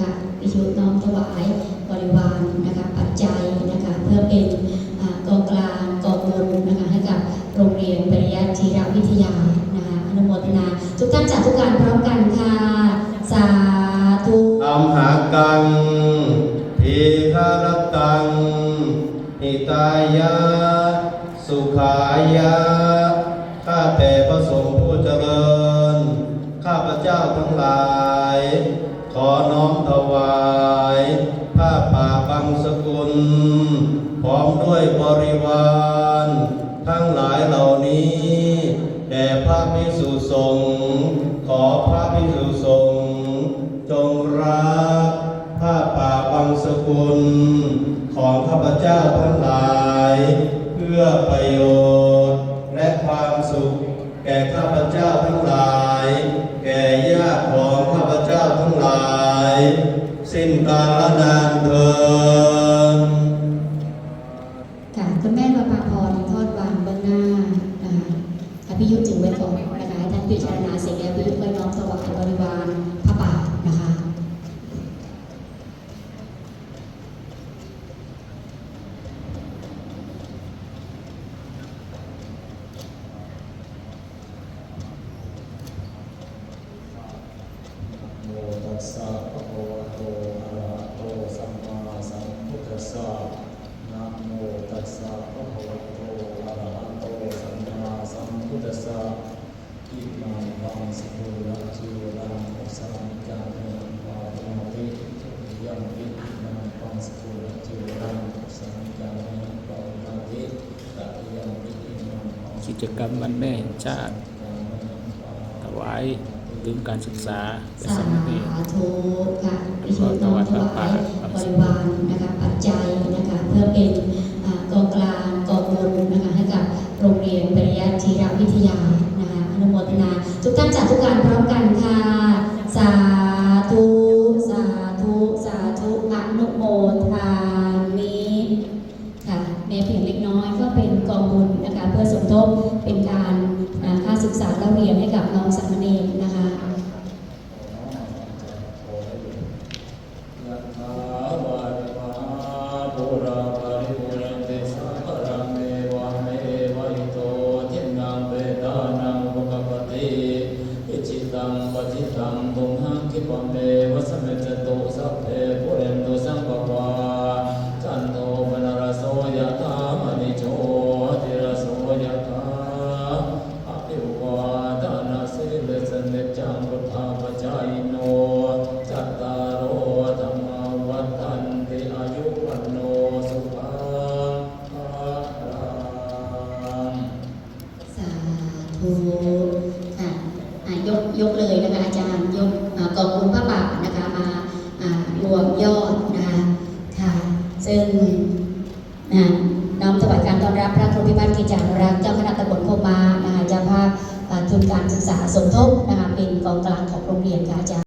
ค่ะพิชุน้อมถวายบริวารนะคะปัจจัยนะคะเพื่อเป็นกองกลางกองบุญนะคะให้กับโรงเรียนปริยัติธีรวิทยานะคะอนุโมทนา ทุกท่านจากทุกการพร้อมกันค่ะ สาธุอัมหากังทีฆารตังหิตายะสุขายะข้าแต่พระสงฆ์ผู้เจริญ ข้าพระเจ้าทั้งหลาย ริวาร ทั้งหลายเหล่านี้แด่พระภิกษุสงฆ์ขอพระภิกษุสงฆ์จงรับผ้าป่าบังสกุล ของข้าพเจ้าทั้งหลาย เพื่อประโยชน์ อภิยุทธ์จึงไว้ก่อนนะคะให้ท่านพิจารณาเสร็จแล้วอภิยุทธ์ไว้น้อมถวายบริวารพระป่านะคะโมตัสสะภะคะวะโตอะระโตสัมมาสัมพุทธัสสะนะโมตัสสะภะคะวะโตอะระหะโตสัมมาสัมพุทธัสสะอิมั งปังสกุลจิวรังอุสังกาเมวะโมติยัมปิอิมังปังสกุลจิวรังอุสังกาเมวะโมติตะยัมปิอิมังปังสกุลกิจกรรมวันแม่แห่งชาติถวายทุนการศึกษาและสาสามเณรธุค่ะพิชุน้อมถวายบริวารนะคะปัจจัยนะคะเพื่อเป็นอ่ากองกลางกองบุญนะคะให้กับโรงเรียนปริยัติธีรวิทยานะคะอนุโม ทุกท่านจากทุกการพร้อมกันค่ะ สาธุ สาธุ สาธุอนุโมทา ตังตุมหังคิปเมวสเมจตุสัพเพปุเรนตุสังปปาจันโทปนรโสยะถามณิโชติรสโสยะถาอภิวาทานาสิเลสเนจังพุทธาปจายโนจัตตารโอธรรมวัฏันติอายุวันโนสุขังภาลังสาธุ ยกยกเลยนะคะอาจารย์ยกกองบุญพระบาทนะคะมารวมยอดนะคะค่ะซึ่งนะน้อมถวายการต้อนรับพระครูพิพัฒน์กิจจารักษ์เจ้าคณะตำบลโคมานะคะเจ้าภาพทุนการศึกษาสมทบนะคะเป็นกองกลางของโรงเรียนค่ะอาจารย์